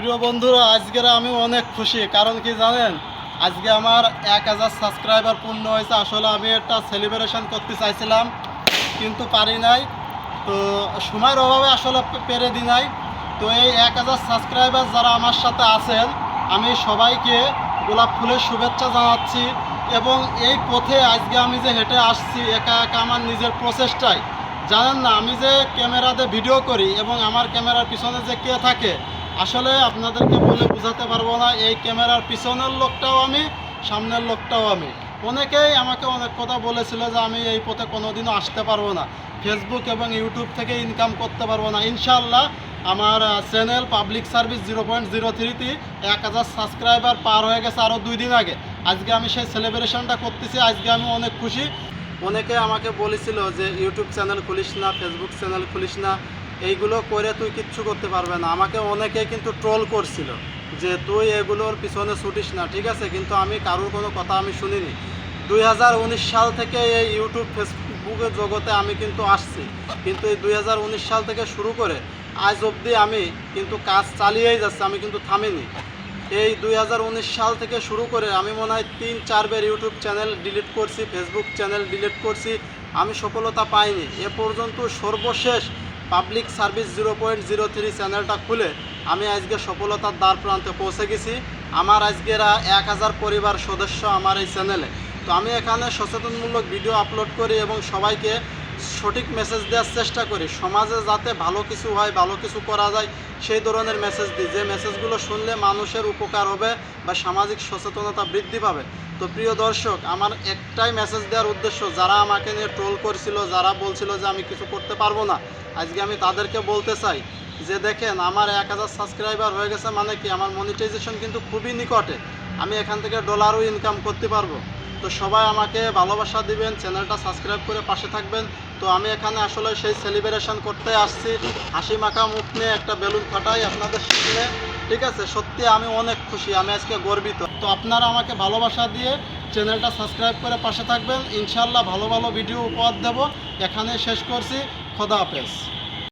প্রিয় বন্ধুরা, আজকের আমি অনেক খুশি। কারণ কি জানেন? আজকে আমার এক হাজার সাবস্ক্রাইবার পূর্ণ হয়েছে। আসলে আমি একটা সেলিব্রেশন করতে চাইছিলাম, কিন্তু পারি নাই। তো সময়ের অভাবে আসলে পেরে দি নাই। তো এই এক হাজার সাবস্ক্রাইবার যারা আমার সাথে আছেন, আমি সবাইকে গোলাপ ফুলের শুভেচ্ছা জানাচ্ছি এবং এই পথে আজকে আমি যে হেঁটে আসছি, একা একা আমার নিজের প্রচেষ্টায়, জানেন না, আমি যে ক্যামেরাতে ভিডিও করি এবং আমার ক্যামেরার পিছনে যে কে থাকে আসলে আপনাদেরকে বলে বোঝাতে পারব না, এই ক্যামেরার পিছনের লোকটাও আমি, সামনের লোকটাও আমি। অনেকেই আমাকে অনেক কথা বলেছিল যে আমি এই পথে কোনোদিনও আসতে পারব না। ফেসবুক এবং ইউটিউব থেকে ইনকাম করতে পারব না। ইনশাল্লাহ আমার channel public service zero point zero থ্রিতে এক হাজার সাবস্ক্রাইবার পার হয়ে গেছে আরও দুই দিন আগে। আজকে আমি সেই সেলিব্রেশনটা করতেছি, আজকে আমি অনেক খুশি। অনেকে আমাকে বলেছিল যে ইউটিউব চ্যানেল খুলিস না ফেসবুক চ্যানেল খুলিস না। এইগুলো করে তুই কিচ্ছু করতে পারবে না। আমাকে অনেকে কিন্তু ট্রোল করছিল যে তুই এগুলোর পিছনে ছুটিস না, ঠিক আছে? কিন্তু আমি কারোর কোনো কথা আমি শুনিনি। দুই হাজার উনিশ সাল থেকে এই ইউটিউব ফেসবুকের জগতে আমি কিন্তু আসছি। কিন্তু এই দুই হাজার উনিশ সাল থেকে শুরু করে আজ অবধি আমি কিন্তু কাজ চালিয়েই যাচ্ছি, আমি কিন্তু থামিনি। এই দুই হাজার উনিশ সাল থেকে শুরু করে আমি মনে হয় তিন চারবার ইউটিউব চ্যানেল ডিলিট করছি, ফেসবুক চ্যানেল ডিলিট করছি, আমি সফলতা পাইনি। এ পর্যন্ত সর্বশেষ public service zero point zero three চ্যানেলটা খুলে আমি আজকে সফলতার দ্বার প্রান্তে পৌঁছে গেছি। আমার আজকের এক হাজার পরিবার সদস্য আমার এই চ্যানেলে। তো আমি এখানে সচেতনমূলক ভিডিও আপলোড করি এবং সবাইকে সঠিক মেসেজ দেওয়ার চেষ্টা করি। সমাজে যাতে ভালো কিছু হয়, ভালো কিছু করা যায়, সেই ধরনের মেসেজ দিই। যে মেসেজগুলো শুনলে মানুষের উপকার হবে বা সামাজিক সচেতনতা বৃদ্ধি পাবে। তো প্রিয় দর্শক, আমার একটাই মেসেজ দেওয়ার উদ্দেশ্য, যারা আমাকে নিয়ে ট্রোল করছিল, যারা বলছিল যে আমি কিছু করতে পারব না, আজকে আমি তাদেরকে বলতে চাই যে দেখেন, আমার এক হাজার সাবস্ক্রাইবার হয়ে গেছে মানে কি, আমার মনিটাইজেশন কিন্তু খুবই নিকটে, আমি এখান থেকে ডলারও ইনকাম করতে পারব। তো সবাই আমাকে ভালোবাসা দিবেন চ্যানেলটা সাবস্ক্রাইব করে পাশে থাকবেন। তো আমি এখানে আসলে সেই সেলিব্রেশন করতে আসছি। হাসি মাখা মুখ নিয়ে একটা বেলুন ফাটাই আপনাদের সামনে। ঠিক আছে? সত্যি আমি অনেক খুশি, আমি আজকে গর্বিত। তো আপনারা আমাকে ভালোবাসা দিয়ে চ্যানেলটা সাবস্ক্রাইব করে পাশে থাকবেন। ইনশাল্লাহ ভালো ভালো ভিডিও উপহার দেব। এখানে শেষ করছি। খোদা হাফেজ।